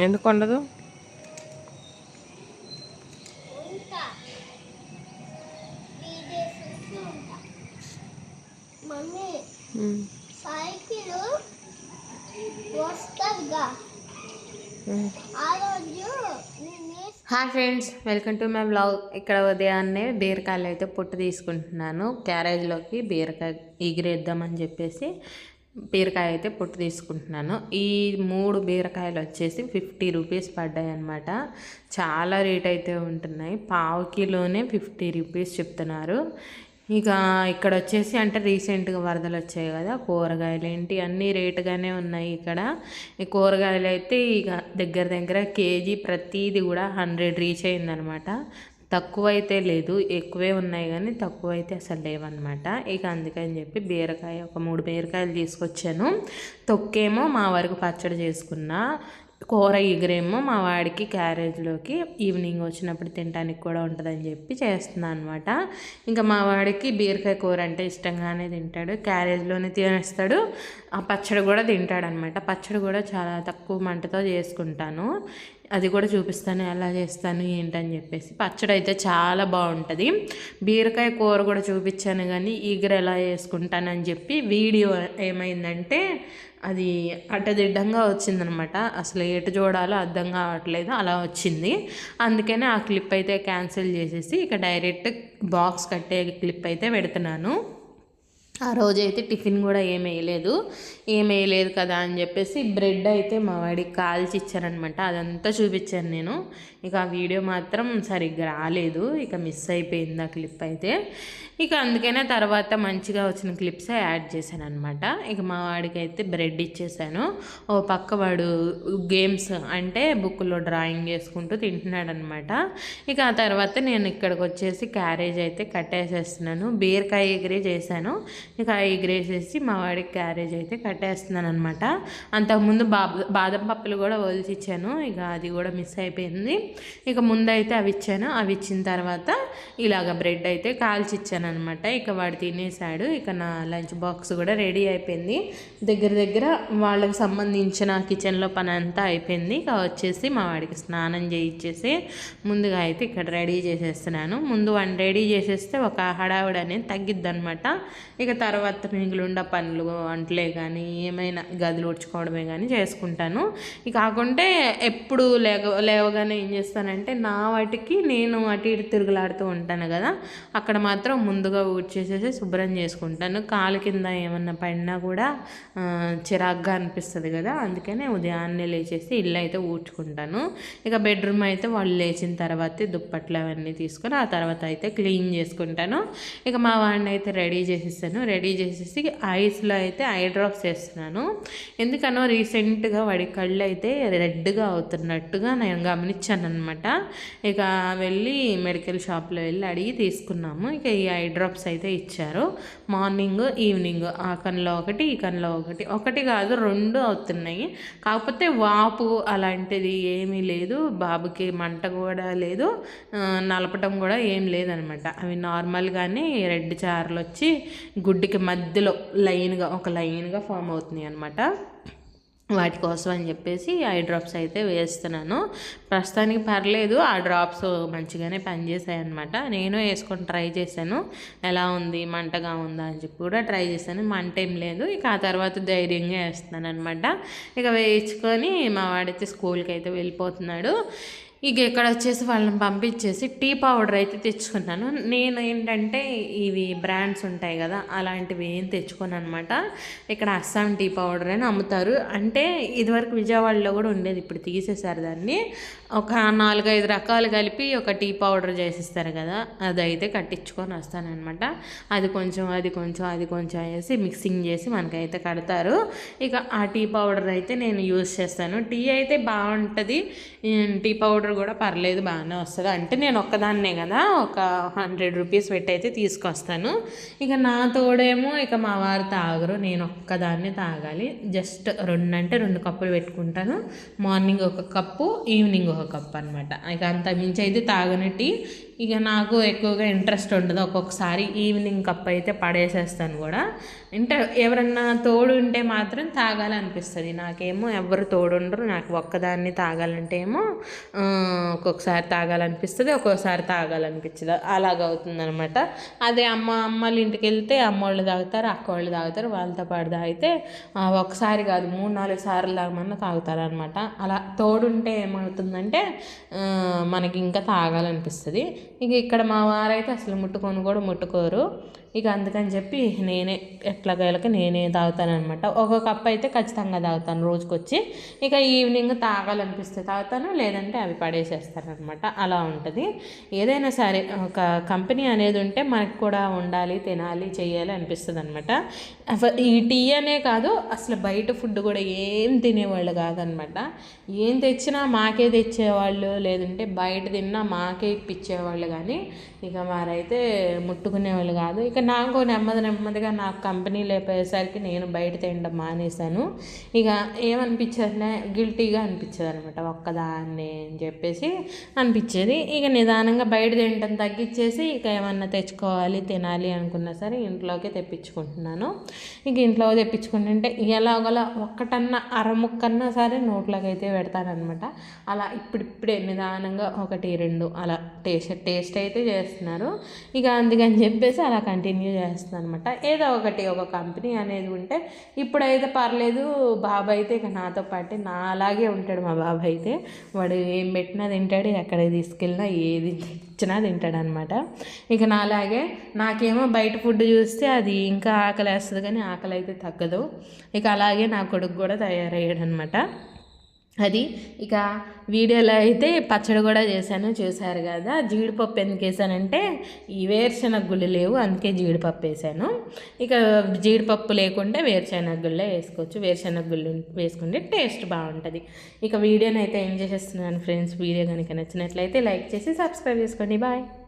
ఎందుకు ఉండదు hi friends welcome to my blog. ఇక్కడ ఉదయాన్నే బీరకాయలు అయితే పొట్టు తీసుకుంటున్నాను. క్యారేజ్లోకి బీరకాయ ఎగిరేద్దామని చెప్పేసి బీరకాయ అయితే పొట్టు తీసుకుంటున్నాను. ఈ మూడు బీరకాయలు వచ్చేసి ఫిఫ్టీ రూపీస్ పడ్డాయి అనమాట చాలా రేట్ అయితే ఉంటున్నాయి. పావు కిలోనే ఫిఫ్టీ రూపీస్ చెప్తున్నారు. ఇక ఇక్కడ వచ్చేసి అంటే రీసెంట్గా వరదలు వచ్చాయి కదా కూరగాయలు ఏంటి అన్నీ రేటుగానే ఉన్నాయి ఇక్కడ. ఈ కూరగాయలు అయితే ఇక దగ్గర దగ్గర కేజీ ప్రతిదీ కూడా హండ్రెడ్ రీచ్ అయిందనమాట తక్కువ అయితే లేదు ఎక్కువే ఉన్నాయి కానీ తక్కువ అయితే అసలు లేవన్నమాట. ఇక అందుకని చెప్పి బీరకాయ ఒక మూడు బీరకాయలు తీసుకొచ్చాను. తొక్కేమో మా వరకు పచ్చడి చేసుకున్నా. కూర ఎగురేమో మా వాడికి క్యారేజ్లోకి ఈవినింగ్ వచ్చినప్పుడు తినడానికి కూడా ఉంటుందని చెప్పి చేస్తున్నాను అనమాట ఇంకా మా వాడికి బీరకాయ కూర అంటే ఇష్టంగానే తింటాడు. క్యారేజ్లోనే తినేస్తాడు. ఆ పచ్చడి కూడా తింటాడు అనమాట పచ్చడి కూడా చాలా తక్కువ మంటతో చేసుకుంటాను. అది కూడా చూపిస్తాను ఎలా చేస్తాను ఏంటని చెప్పేసి. పచ్చడి అయితే చాలా బాగుంటుంది. బీరకాయ కూర కూడా చూపించాను కానీ ఈగర ఎలా చేసుకుంటానని చెప్పి వీడియో ఏమైందంటే అది అడ్డదిడ్డంగా వచ్చిందనమాట. అసలు ఎటు చూడాలో అర్థం కావట్లేదు అలా వచ్చింది. అందుకనే ఆ క్లిప్ అయితే క్యాన్సిల్ చేసేసి ఇక డైరెక్ట్ బాక్స్ కట్టే క్లిప్ అయితే పెడుతున్నాను. ఆ రోజైతే టిఫిన్ కూడా ఏం వేయలేదు. ఏం వేయలేదు కదా అని చెప్పేసి బ్రెడ్ అయితే మా వాడికి కాల్చి ఇచ్చారనమాట. అదంతా చూపించాను నేను. ఇక ఆ వీడియో మాత్రం సరిగ్గా రాలేదు. ఇక మిస్ అయిపోయింది ఆ క్లిప్ అయితే. ఇక అందుకనే తర్వాత మంచిగా వచ్చిన క్లిప్స్ యాడ్ చేశాను అనమాట ఇక మా వాడికి అయితే బ్రెడ్ ఇచ్చేసాను. ఓ పక్క వాడు గేమ్స్ అంటే బుక్లో డ్రాయింగ్ చేసుకుంటూ తింటున్నాడు అనమాట ఇక ఆ తర్వాత నేను ఇక్కడికి వచ్చేసి క్యారేజ్ అయితే కట్టేసేస్తున్నాను. బీరకాయ ఎగిరే చేశాను. ఇక ఎగిరేసేసి మా వాడికి క్యారేజ్ అయితే కట్టేస్తున్నాను అనమాట అంతకుముందు బా బాదం పప్పులు కూడా ఒలిచి ఇచ్చాను. ఇక అది కూడా మిస్ అయిపోయింది. ఇక ముందైతే అవి ఇచ్చాను. అవి ఇచ్చిన తర్వాత ఇలాగ బ్రెడ్ అయితే కాల్చి ఇచ్చాను అనమాట ఇక వాడు తినేసాడు. ఇక నా లంచ్ బాక్స్ కూడా రెడీ అయిపోయింది. దగ్గర దగ్గర వాళ్ళకి సంబంధించిన కిచెన్లో పని అంతా అయిపోయింది. ఇక వచ్చేసి మా వాడికి స్నానం చేయించేసి ముందుగా అయితే ఇక్కడ రెడీ చేసేస్తున్నాను. ముందు వన్ రెడీ చేసేస్తే ఒక హడావిడ అనేది తగ్గిద్ది అనమాట ఇక తర్వాత మిగిలిండ పనులు వంటలే కానీ ఏమైనా గదులు ఉడ్చుకోవడమే కానీ చేసుకుంటాను. ఇక కాకుంటే ఎప్పుడు లేక లేవగానే ఏం చేస్తానంటే నా వాటికి నేను అటు ఇటు తిరుగులాడుతూ ఉంటాను కదా అక్కడ మాత్రం ముందుగా ఊడ్చేసేసి శుభ్రం చేసుకుంటాను. కాలు కింద ఏమన్నా పడినా కూడా చిరాగ్గా అనిపిస్తుంది కదా అందుకనే ఉదయాన్నే లేచేసి ఇల్లు అయితే ఊడ్చుకుంటాను. ఇక బెడ్రూమ్ అయితే వాళ్ళు లేచిన తర్వాత దుప్పట్లు అవన్నీ తీసుకొని ఆ తర్వాత అయితే క్లీన్ చేసుకుంటాను. ఇక మా వాడిని అయితే రెడీ చేసేసాను రెడీ చేసేసి ఐస్లో అయితే ఐ డ్రాప్స్ వేస్తున్నాను. ఎందుకనో రీసెంట్గా వాడి కళ్ళు అయితే రెడ్గా అవుతున్నట్టుగా నేను గమనించాను అనమాట ఇక వెళ్ళి మెడికల్ షాప్లో వెళ్ళి అడిగి తీసుకున్నాము. ఇక ఈ ఐ డ్రాప్స్ అయితే ఇచ్చారు. మార్నింగ్ ఈవినింగ్ ఆ కన్నులో ఒకటి ఈ కన్నులో ఒకటి. ఒకటి కాదు రెండు అవుతున్నాయి. కాకపోతే వాపు అలాంటిది ఏమీ లేదు. బాబుకి మంట కూడా లేదు. నలపటం కూడా ఏం లేదనమాట. అవి నార్మల్గానే రెడ్ చారలు వచ్చి గుడ్డికి మధ్యలో లైన్గా ఒక లైన్గా ఫామ్ అవుతున్నాయి అనమాట వాటి కోసం అని చెప్పేసి ఐ డ్రాప్స్ అయితే వేస్తున్నాను. ప్రస్తుతానికి పర్లేదు ఆ డ్రాప్స్ మంచిగానే పనిచేసాయి అనమాట నేను వేసుకొని ట్రై చేశాను. ఎలా ఉంది మంటగా ఉందా అని చెప్పి కూడా ట్రై చేశాను. మంట ఏం లేదు. ఇక ఆ తర్వాత ధైర్యంగా వేస్తున్నాను అనమాట ఇక వేయించుకొని మా వాడైతే స్కూల్కి అయితే వెళ్ళిపోతున్నాడు. ఇక ఇక్కడ వచ్చేసి వాళ్ళని పంపించేసి టీ పౌడర్ అయితే తెచ్చుకున్నాను. నేను ఏంటంటే ఇవి బ్రాండ్స్ ఉంటాయి కదా అలాంటివి ఏం తెచ్చుకోను అనమాట ఇక్కడ అస్సాం టీ పౌడర్ అని అమ్ముతారు. అంటే ఇదివరకు విజయవాడలో కూడా ఉండేది ఇప్పుడు తీసేశారు దాన్ని. ఒక నాలుగైదు రకాలు కలిపి ఒక టీ పౌడర్ చేసిస్తారు కదా అదైతే కట్టించుకొని వస్తానమాట అది కొంచెం అది కొంచెం అది కొంచెం వేసి మిక్సింగ్ చేసి మనకైతే కడతారు. ఇక ఆ టీ పౌడర్ అయితే నేను యూస్ చేస్తాను. టీ అయితే బాగుంటుంది. టీ పౌడర్ కూడా పర్లేదు బాగానే వస్తుంది. అంటే నేను ఒక్కదాన్నే కదా ఒక హండ్రెడ్ రూపీస్ పెట్టి అయితే తీసుకొస్తాను. ఇక నా తోడేమో ఇక మా వారు తాగరు నేను ఒక్కదాన్నే తాగాలి. జస్ట్ రెండు అంటే రెండు కప్పులు పెట్టుకుంటాను. మార్నింగ్ ఒక కప్పు ఈవినింగ్ ఒక కప్పు అనమాట ఇక అంత మించి అయితే తాగని టీ. ఇక నాకు ఎక్కువగా ఇంట్రెస్ట్ ఉండదు. ఒక్కొక్కసారి ఈవినింగ్ కప్ అయితే పడేసేస్తాను కూడా. అంటే ఎవరన్నా తోడు ఉంటే మాత్రం తాగాలనిపిస్తుంది. నాకేమో ఎవరు తోడు ఉండరు నాకు ఒక్కదాన్ని తాగాలంటే ఏమో ఒక్కొక్కసారి తాగాలనిపిస్తుంది ఒక్కొక్కసారి తాగాలనిపించదు. అలాగవుతుందనమాట అదే అమ్మ అమ్మల ఇంటికి వెళ్తే అమ్మోళ్ళు తాగుతారు అక్క వాళ్ళు తాగుతారు వాళ్ళతో పాటు తాగితే ఒకసారి కాదు మూడు నాలుగు సార్లు తాగమన్నా తాగుతారనమాట అలా తోడుంటే ఏమవుతుందంటే మనకి ఇంకా తాగాలనిపిస్తుంది. ఇక ఇక్కడ మా వారైతే అసలు ముట్టుకొని కూడా ముట్టుకోరు. ఇక అందుకని చెప్పి నేనే ఎట్లాగైలకి నేనే తాగుతానమాట ఒక కప్ అయితే ఖచ్చితంగా తాగుతాను రోజుకొచ్చి. ఇక ఈవినింగ్ తాగాలనిపిస్తే తాగుతాను లేదంటే అవి పడేసేస్తానమాట అనమాట అలా ఉంటుంది. ఏదైనా సరే ఒక కంపెనీ అనేది ఉంటే మనకు కూడా ఉండాలి తినాలి చేయాలి అనిపిస్తుంది అనమాట ఈ టీ అనే కాదు అసలు బయట ఫుడ్ కూడా ఏం తినేవాళ్ళు కాదనమాట ఏం తెచ్చినా మాకే తెచ్చేవాళ్ళు లేదంటే బయట తిన్నా మాకే ఇప్పించేవాళ్ళు కానీ ఇక వారైతే ముట్టుకునేవాళ్ళు కాదు. ఇక నాకు నెమ్మది నెమ్మదిగా నాకు కంపెనీ లేపోయేసరికి నేను బయట తినడం మానేశాను. ఇక ఏమనిపించేది గిల్టీగా అనిపించేది అనమాట ఒక్కదాన్ని అని చెప్పేసి అనిపించేది. ఇక నిదానంగా బయట తినడం తగ్గించేసి ఇక ఏమన్నా తెచ్చుకోవాలి తినాలి అనుకున్నా సరే ఇంట్లోకే తెప్పించుకుంటున్నాను. ఇక ఇంట్లో తెప్పించుకుంటుంటే ఎలాగోలా ఒక్కటన్నా అరముక్కన్నా సరే నోట్లోకి అయితే పెడతానమాట అలా ఇప్పుడిప్పుడే నిదానంగా ఒకటి రెండు అలా టేస్ట్ టేస్ట్ అయితే చేస్తున్నారు. ఇక అందుకని చెప్పేసి అలా కంటిన్యూ చేస్తున్నాను అనమాట ఏదో ఒకటి ఒక కంపెనీ అనేది ఉంటే ఇప్పుడైతే పర్లేదు బాబాయ్ అయితే ఇక నాతో పాటే నా అలాగే ఉంటాడు మా బాబాయ్ అయితే వాడు ఏం పెట్టినా తింటాడు ఎక్కడికి తీసుకెళ్ళినా ఏది ఇచ్చినా తింటాడు అనమాట ఇక నా అలాగే నాకేమో బయట ఫుడ్ చూస్తే అది ఇంకా ఆకలి వేస్తుంది కానీ ఆకలి అయితే తగ్గదు. ఇక అలాగే నా కొడుకు కూడా తయారయ్యాడు అనమాట అది. ఇక వీడియోలో అయితే పచ్చడి కూడా చేశాను చూశారు కదా. జీడిపప్పు ఎందుకు వేసానంటే ఈ వేరుశనగ గుళ్ళు లేవు అందుకే జీడిపప్పు వేసాను. ఇక జీడిపప్పు లేకుంటే వేరుశనగ గుళ్ళే వేసుకోవచ్చు. వేరుశనగ గుళ్ళు వేసుకుంటే టేస్ట్ బాగుంటుంది. ఇక వీడియోని అయితే ఏం చేసేస్తున్నాను ఫ్రెండ్స్? వీడియో కనుక నచ్చినట్లయితే లైక్ చేసి సబ్స్క్రైబ్ చేసుకోండి. బాయ్.